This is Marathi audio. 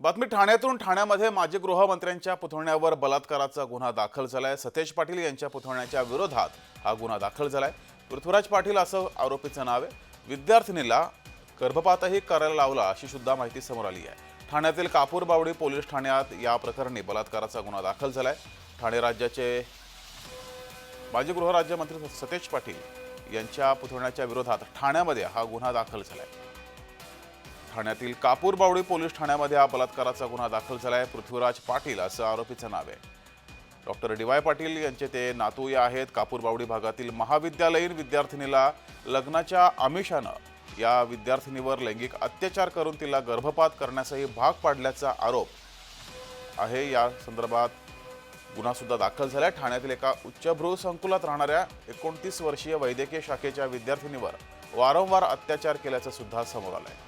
बातमी ठाण्यातून ठाण्यामध्ये माजी गृहमंत्र्यांच्या पुतण्यावर बलात्काराचा गुन्हा दाखल झालाय. सतेज पाटील यांच्या पुतण्याच्या विरोधात हा गुन्हा दाखल झालाय. पृथ्वीराज पाटील असं आरोपीचं नाव आहे. विद्यार्थिनीला गर्भपातही करायला लावला अशी सुद्धा माहिती समोर आली आहे. ठाण्यातील कापूरबावडी पोलीस ठाण्यात या प्रकरणी बलात्काराचा गुन्हा दाखल झालाय. ठाणे राज्याचे माजी गृहराज्यमंत्री सतेज पाटील यांच्या पुतण्याच्या विरोधात ठाण्यामध्ये हा गुन्हा दाखल झालाय. ठाण्यातील कापूरबावडी पोलीस ठाण्यामध्ये हा बलात्काराचा गुन्हा दाखल झाला आहे पृथ्वीराज पाटील असं आरोपीचं नाव आहे. डॉक्टर डी वाय पाटील यांचे ते नातू या आहेत कापूरबावडी भागातील महाविद्यालयीन विद्यार्थिनीला लग्नाच्या आमिषानं या विद्यार्थिनीवर लैंगिक अत्याचार करून तिला गर्भपात करण्यासही भाग पाडल्याचा आरोप आहे. या संदर्भात गुन्हासुद्धा दाखल झाला ठाण्यातील एका उच्चभ्रू संकुलात राहणाऱ्या एकोणतीस वर्षीय वैद्यकीय शाखेच्या विद्यार्थिनीवर वारंवार अत्याचार केल्याचं सुद्धा समोर आहे